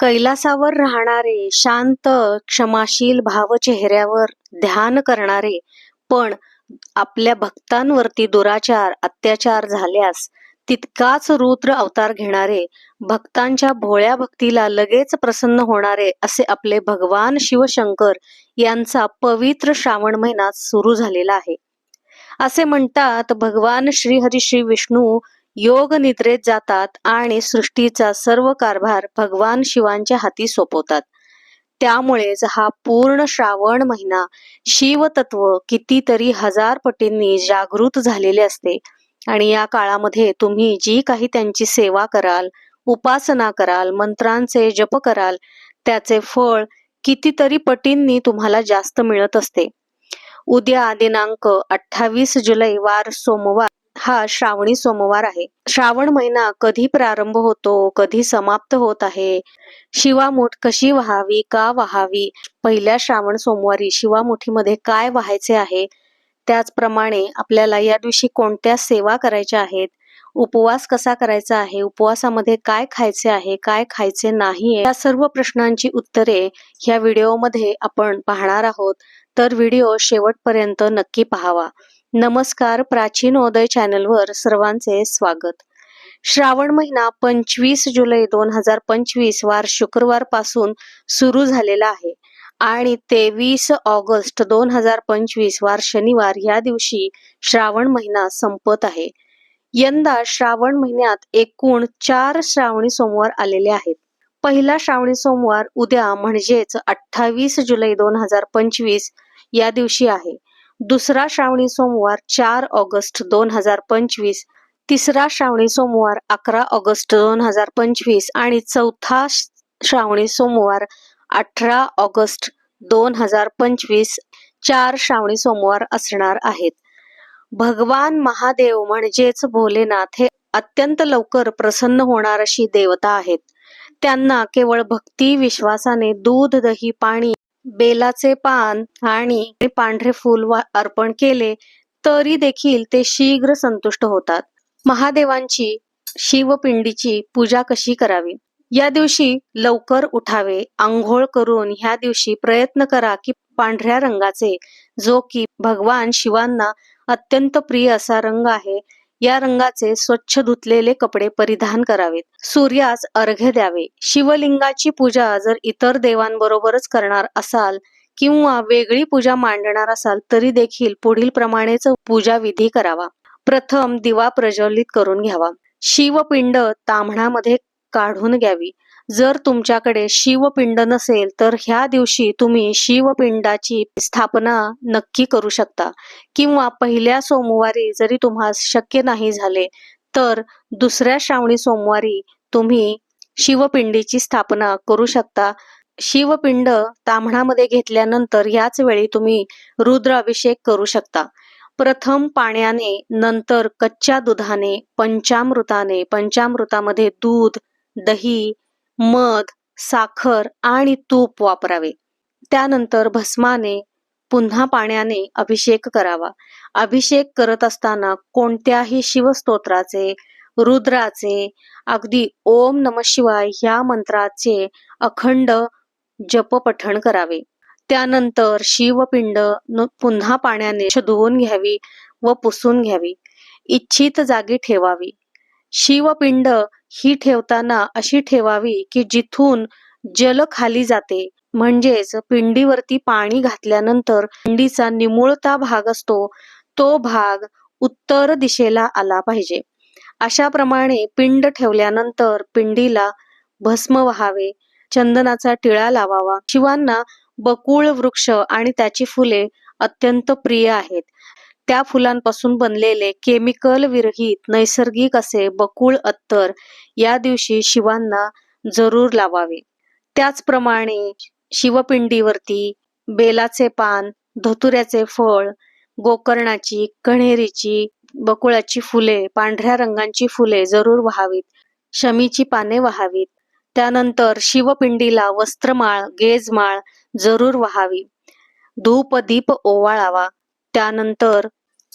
कैलासावर राहणारे शांत क्षमाशील भाव चेहऱ्यावर ध्यान करणारे पण आपल्या भक्तांवरती दुराचार अत्याचार झाल्यास तितकाच रुद्र अवतार घेणारे भक्तांच्या भोळ्या भक्तीला लगेच प्रसन्न होणारे असे आपले भगवान शिवशंकर यांचा पवित्र श्रावण महिना सुरू झालेला आहे. असे म्हणतात भगवान श्री हरी श्री विष्णू योग निद्रेत जातात आणि सृष्टीचा सर्व कारभार भगवान शिवांच्या हाती सोपवतात. त्यामुळेच हा पूर्ण श्रावण महिना शिवतत्व कितीतरी हजार पटींनी जागृत झालेले असते. आणि या काळामध्ये तुम्ही जी काही त्यांची सेवा कराल उपासना कराल मंत्रांचे जप कराल त्याचे फळ कितीतरी पटींनी तुम्हाला जास्त मिळत असते. उद्या दिनांक अठ्ठावीस जुलै वार सोमवार हा श्रावणी सोमवार आहे. श्रावण महिना कधी प्रारंभ होतो कधी समाप्त होत आहे? शिवामूठ कशी व्हावी का व्हावी? पहिल्या श्रावण सोमवारी शिवामुठीमध्ये काय व्हायचे आहे? त्याचप्रमाणे आपल्याला या दिवशी कोणत्या सेवा करायच्या आहेत? उपवास कसा करायचा आहे? उपवासामध्ये काय खायचे आहे काय खायचे नाही या सर्व प्रश्नांची उत्तरे ह्या व्हिडिओमध्ये आपण पाहणार आहोत. तर व्हिडिओ शेवटपर्यंत नक्की पाहावा. नमस्कार प्राचीन उदय चॅनलवर सर्वांचे स्वागत. श्रावण महिना पंचवीस जुलै दोन हजार पंचवीस वार शुक्रवारपासून सुरू झालेला आहे आणि तेवीस ऑगस्ट दोन हजार पंचवीस वार शनिवार या दिवशी श्रावण महिना संपत आहे. यंदा श्रावण महिन्यात एकूण चार श्रावणी सोमवार आलेले आहेत. पहिला श्रावणी सोमवार उद्या म्हणजेच अठ्ठावीस जुलै दोन हजार पंचवीस या दिवशी आहे. दुसरा श्रावणी सोमवार चार ऑगस्ट दोन हजार पंचवीस तिसरा श्रावणी सोमवार अकरा ऑगस्ट दोन हजार पंचवीस आणि चौथा श्रावणी सोमवार अठरा ऑगस्ट दोन हजार पंचवीस चार श्रावणी सोमवार असणार आहेत. भगवान महादेव म्हणजेच भोलेनाथ हे अत्यंत लवकर प्रसन्न होणार अशी देवता आहेत. त्यांना केवळ भक्ती विश्वासाने दूध दही पाणी बेलाचे पान आणि पांढरे फूल अर्पण केले तरी देखील ते शीघ्र संतुष्ट होतात. महादेवांची शिवपिंडीची पूजा कशी करावी? या दिवशी लवकर उठावे आंघोळ करून ह्या दिवशी प्रयत्न करा की पांढऱ्या रंगाचे जो की भगवान शिवांना अत्यंत प्रिय असा रंग आहे या रंगाचे स्वच्छ धुतलेले कपडे परिधान करावेत. सूर्यास अर्घ्य द्यावे. शिवलिंगाची पूजा जर इतर देवांबरोबरच करणार असाल किंवा वेगळी पूजा मांडणार असाल तरी देखील पुढील प्रमाणेच पूजा विधी करावा. प्रथम दिवा प्रज्वलित करून घ्यावा. शिवपिंड ताम्हणामध्ये काढून घ्यावी. जर तुमच्याकडे शिवपिंड नसेल तर ह्या दिवशी तुम्ही शिवपिंडाची स्थापना नक्की करू शकता. किंवा पहिल्या सोमवारी जरी तुम्हाला शक्य नाही झाले तर दुसऱ्या श्रावणी सोमवारी तुम्ही शिवपिंडीची स्थापना करू शकता. शिवपिंड ताम्हणामध्ये घेतल्यानंतर याच वेळी तुम्ही रुद्र अभिषेक करू शकता. प्रथम पाण्याने नंतर कच्च्या दुधाने पंचामृताने पंचामृतामध्ये दूध दही मध साखर आणि तूप वापरावे. त्यानंतर भस्माने पुन्हा पाण्याने अभिषेक करावा. अभिषेक करत असताना कोणत्याही शिवस्तोत्राचे रुद्राचे अगदी ओम नम शिवाय ह्या मंत्राचे अखंड जप पठण करावे. त्यानंतर शिवपिंड पुन्हा पाण्याने धुवून घ्यावी व पुसून घ्यावी. इच्छित जागी ठेवावी. शिवपिंड ही ठेवताना अशी ठेवावी की जिथून जल खाली जाते. म्हणजेच पिंडीवरती पाणी घातल्यानंतर पिंडीचा निमुळता भाग असतो तो भाग उत्तर दिशेला आला पाहिजे. अशा प्रमाणे पिंड ठेवल्यानंतर पिंडीला भस्म व्हावे चंदनाचा टिळा लावावा. शिवांना बकुळ वृक्ष आणि त्याची फुले अत्यंत प्रिय आहेत. त्या फुलांपासून बनलेले केमिकल विरहित नैसर्गिक असे बकुळ अत्तर या दिवशी शिवांना जरूर लावावे. त्याचप्रमाणे शिवपिंडीवरती बेलाचे पान धतुऱ्याचे फळ गोकर्णाची कण्हेरीची बकुळाची फुले पांढऱ्या रंगांची फुले जरूर व्हावीत. शमीची पाने व्हावीत. त्यानंतर शिवपिंडीला वस्त्रमाळ गेजमाळ जरूर व्हावी. धूप दीप ओवाळावा. त्यानंतर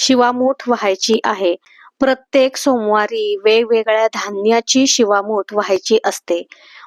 शिवामूठ व्हायची आहे. प्रत्येक सोमवारी वेगवेगळ्या धान्याची शिवामूठ व्हायची असते.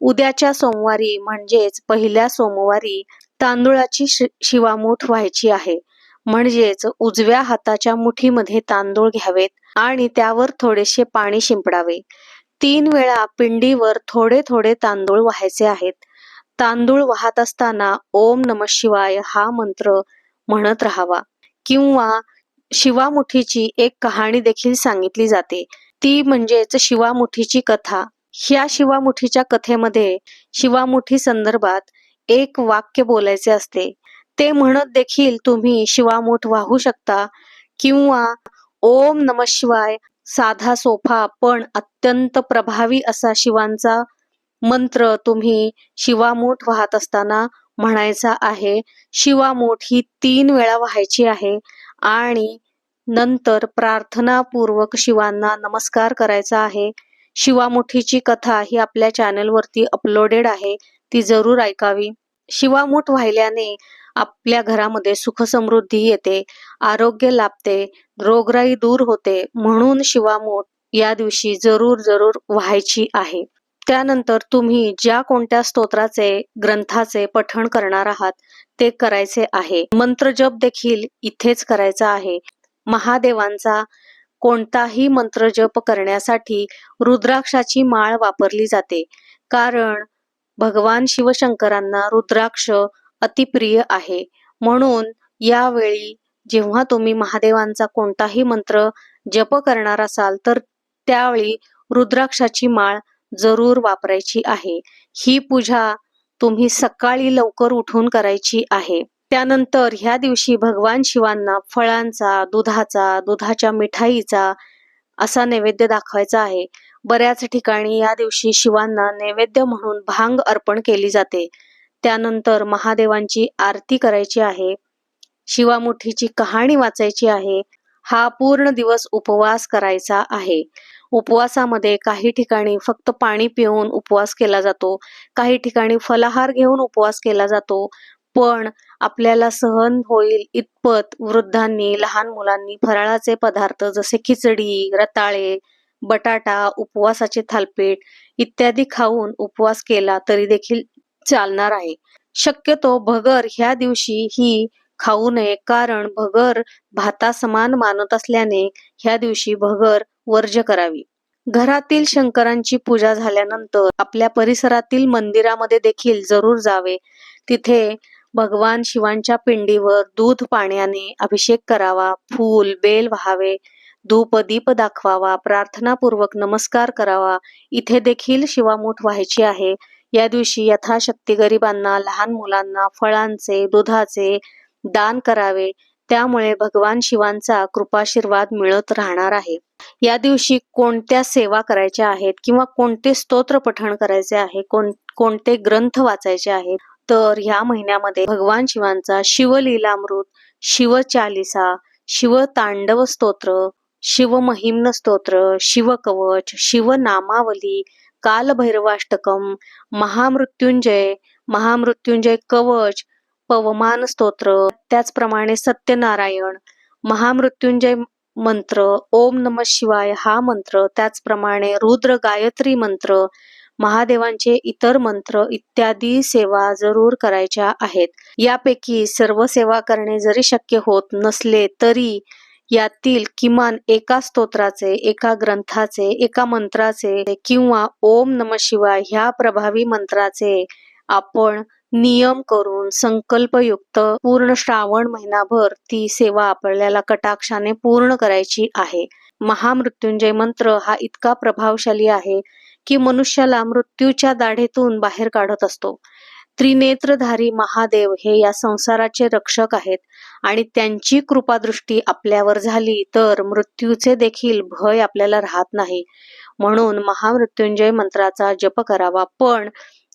उद्याच्या सोमवारी म्हणजेच पहिल्या सोमवारी तांदूळाची शि- शिवामूठ व्हायची आहे. म्हणजेच उजव्या हाताच्या मुठीमध्ये तांदूळ घ्यावेत आणि त्यावर थोडेसे पाणी शिंपडावे. तीन वेळा पिंडीवर थोडे थोडे तांदूळ व्हायचे आहेत. तांदूळ वाहत असताना ओम नम शिवाय हा मंत्र म्हणत राहावा. किंवा शिवामुठीची एक कहाणी देखील सांगितली जाते. ती म्हणजेच शिवामुठीची कथा. ह्या शिवामुठीच्या कथेमध्ये शिवामुठी संदर्भात एक वाक्य बोलायचे असते. ते म्हणत देखील तुम्ही शिवामुठ वाहू शकता किंवा ओम नम शिवाय साधा सोफा पण अत्यंत प्रभावी असा शिवांचा मंत्र तुम्ही शिवामूठ वाहत असताना म्हणायचा आहे. शिवामूठ ही तीन वेळा व्हायची आहे आणि नंतर प्रार्थनापूर्वक शिवांना नमस्कार करायचा आहे. शिवामुठीची कथा ही आपल्या चॅनलवरती अपलोडेड आहे. ती जरूर ऐकावी. शिवामूठ वाहिल्याने आपल्या घरामध्ये सुखसमृद्धी येते आरोग्य लाभते रोगराई दूर होते म्हणून शिवामूठ या दिवशी जरूर जरूर व्हायची आहे. त्यानंतर तुम्ही ज्या कोणत्या स्तोत्राचे ग्रंथाचे पठण करणार आहात ते करायचे आहे. मंत्रजप देखील इथेच करायचा आहे. महादेवांचा कोणताही मंत्र जप करण्यासाठी रुद्राक्षाची माळ वापरली जाते. कारण भगवान शिवशंकरांना रुद्राक्ष अतिप्रिय आहे. म्हणून यावेळी जेव्हा तुम्ही महादेवांचा कोणताही मंत्र जप करणार असाल तर त्यावेळी रुद्राक्षाची माळ जरूर वापरायची आहे. ही पूजा तुम्ही सकाळी लवकर उठून करायची आहे. त्यानंतर ह्या दिवशी भगवान शिवांना फळांचा दुधाचा दुधाच्या मिठाईचा असा नैवेद्य दाखवायचा आहे. बऱ्याच ठिकाणी या दिवशी शिवांना नैवेद्य म्हणून भांग अर्पण केली जाते. त्यानंतर महादेवांची आरती करायची आहे. शिवामुठीची कहाणी वाचायची आहे. हा पूर्ण दिवस उपवास करायचा आहे. उपवासामध्ये काही ठिकाणी फक्त पाणी पिऊन उपवास केला जातो. काही ठिकाणी फलाहार घेऊन उपवास केला जातो. पण आपल्याला सहन होईल इतपत वृद्धांनी लहान मुलांनी फराळाचे पदार्थ जसे खिचडी रताळे बटाटा उपवासाचे थालपीठ इत्यादी खाऊन उपवास केला तरी देखील चालणार आहे. शक्यतो भगर ह्या दिवशी ही खाऊ नये कारण भगर भाता समान मानत असल्याने ह्या दिवशी भगर वर्ज्य करावी. घरातील शंकरांची पूजा झाल्यानंतर आपल्या परिसरातील मंदिरामध्ये देखील जरूर जावे. तिथे भगवान शिवांच्या पिंडीवर दूध पाण्याने अभिषेक करावा फूल बेल व्हावे धूप दीप दाखवावा प्रार्थनापूर्वक नमस्कार करावा. इथे देखील शिवामूठ व्हायची आहे. या दिवशी यथाशक्ती गरिबांना लहान मुलांना फळांचे दुधाचे दान करावे. त्यामुळे भगवान शिवांचा कृपाशीर्वाद मिळत राहणार आहे. या दिवशी कोणत्या सेवा करायच्या आहेत किंवा कोणते स्तोत्र पठण करायचे आहे कोण कोणते ग्रंथ वाचायचे आहेत तर ह्या महिन्यामध्ये भगवान शिवांचा शिवलीलामृत शिवचालिसा शिवतांडव स्तोत्र शिवमहिम्न स्तोत्र शिवकवच शिवनामावली कालभैरवाष्टकम महामृत्युंजय महामृत्युंजय कवच पवमान स्तोत्र त्याचप्रमाणे सत्यनारायण महामृत्युंजय मंत्र ओम नम शिवाय हा मंत्र त्याचप्रमाणे रुद्र गायत्री मंत्र महादेवांचे इतर मंत्र इत्यादी सेवा जरूर करायच्या आहेत. यापैकी सर्व सेवा करणे जरी शक्य होत नसले तरी यातील किमान एका स्तोत्राचे एका ग्रंथाचे एका मंत्राचे किंवा ओम नम शिवाय ह्या प्रभावी मंत्राचे आपण नियम करून संकल्पयुक्त पूर्ण श्रावण महिनाभर ती सेवा आपल्याला कटाक्षाने पूर्ण करायची आहे. महामृत्युंजय मंत्र हा इतका प्रभावशाली आहे की मनुष्याला मृत्यूच्या दाढेतून बाहेर काढत असतो. त्रिनेत्रधारी महादेव हे या संसाराचे रक्षक आहेत आणि त्यांची कृपादृष्टी आपल्यावर झाली तर मृत्यूचे देखील भय आपल्याला राहत नाही. म्हणून महामृत्युंजय मंत्राचा जप करावा. पण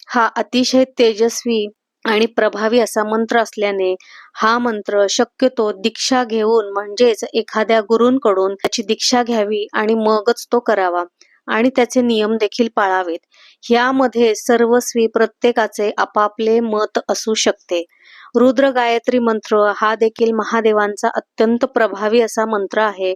हा अतिशय तेजस्वी आणि प्रभावी असा मंत्र असल्याने हा मंत्र शक्यतो दीक्षा घेऊन म्हणजेच एखाद्या गुरूंकडून त्याची दीक्षा घ्यावी आणि मगच तो करावा. आणि त्याचे नियम देखील पाळावेत. ह्यामध्ये सर्वस्वी प्रत्येकाचे आपापले मत असू शकते. रुद्र गायत्री मंत्र हा देखील महादेवांचा अत्यंत प्रभावी असा मंत्र आहे.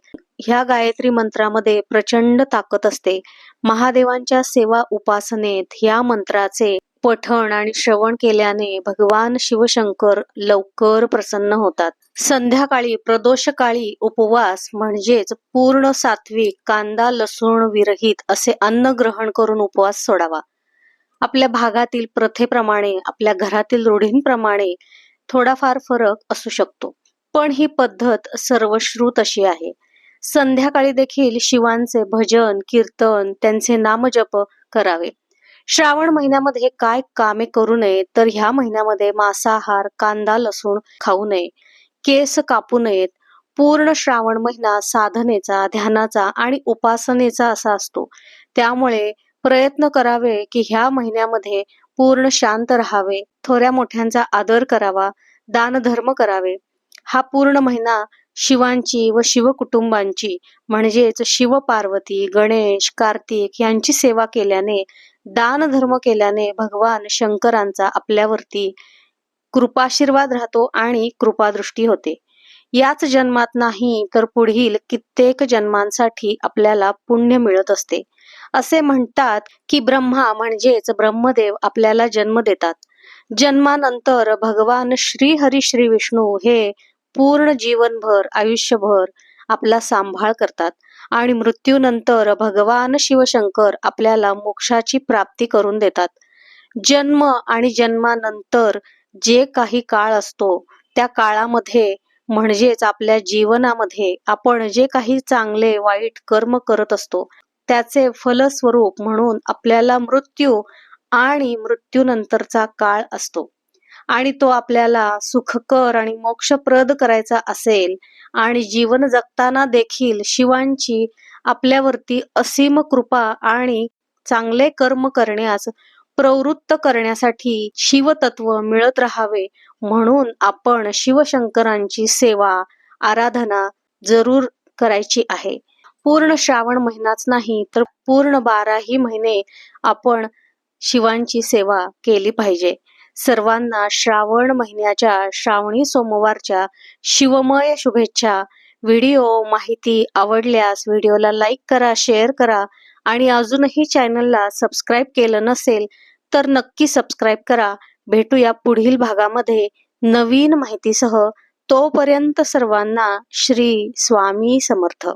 ह्या गायत्री मंत्रामध्ये प्रचंड ताकद असते. महादेवांच्या सेवा उपासनेत ह्या मंत्राचे पठण आणि श्रवण केल्याने भगवान शिवशंकर लवकर प्रसन्न होतात. संध्याकाळी प्रदोषकाळी उपवास म्हणजेच पूर्ण सात्विक कांदा लसूण विरहित असे अन्न ग्रहण करून उपवास सोडावा. आपल्या भागातील प्रथेप्रमाणे आपल्या घरातील रूढींप्रमाणे थोडाफार फरक असू शकतो. पण ही पद्धत सर्वश्रुत अशी आहे. संध्याकाळी देखील शिवांचे भजन कीर्तन त्यांचे नामजप करावे. श्रावण महिन्यामध्ये काय कामे करू नये तर ह्या महिन्यामध्ये मांसाहार कांदा लसूण खाऊ नये केस कापू नयेत. पूर्ण श्रावण महिना साधनेचा ध्यानाचा आणि उपासनेचा असा असतो. त्यामुळे प्रयत्न करावे की ह्या महिन्यामध्ये पूर्ण शांत राहावे थोड्या मोठ्यांचा आदर करावा दानधर्म करावे. हा पूर्ण महिना शिवांची व शिवकुटुंबांची म्हणजेच शिव पार्वती गणेश कार्तिक यांची सेवा केल्याने दानधर्म केल्याने भगवान शंकरांचा आपल्यावरती कृपाशीर्वाद राहतो आणि कृपादृष्टी होते. याच जन्मात नाही तर पुढील कित्येक जन्मांसाठी आपल्याला पुण्य मिळत असते. असे म्हणतात की ब्रह्मा म्हणजेच ब्रह्मदेव आपल्याला जन्म देतात. जन्मानंतर भगवान श्री हरी श्री विष्णू हे पूर्ण जीवनभर आयुष्यभर आपला सांभाळ करतात. आणि मृत्यूनंतर भगवान शिवशंकर आपल्याला मोक्षाची प्राप्ती करून देतात. जन्म आणि जन्मानंतर जे काही काळ असतो त्या काळामध्ये म्हणजेच आपल्या जीवनामध्ये आपण जे काही चांगले वाईट कर्म करत असतो त्याचे फलस्वरूप म्हणून आपल्याला मृत्यू आणि मृत्यूनंतरचा काळ असतो. आणि तो आपल्याला सुखकर आणि मोक्षप्रद करायचा असेल आणि जीवन जगताना देखील शिवांची आपल्यावरती असीम कृपा आणि चांगले कर्म करण्यास प्रवृत्त करण्यासाठी शिवतत्व मिळत राहावे म्हणून आपण शिवशंकरांची सेवा आराधना जरूर करायची आहे. पूर्ण श्रावण महिनाच नाही तर पूर्ण बाराही महिने आपण शिवांची सेवा केली पाहिजे. सर्वांना श्रावण महिन्याच्या श्रावणी सोमवारच्या शिवमय शुभेच्छा. व्हिडिओ माहिती आवडल्यास व्हिडिओला लाईक करा शेअर करा आणि अजूनही चॅनलला सबस्क्राईब केलं नसेल तर नक्की सबस्क्राईब करा. भेटूया पुढील भागामध्ये नवीन माहितीसह. तोपर्यंत सर्वांना श्री स्वामी समर्थ.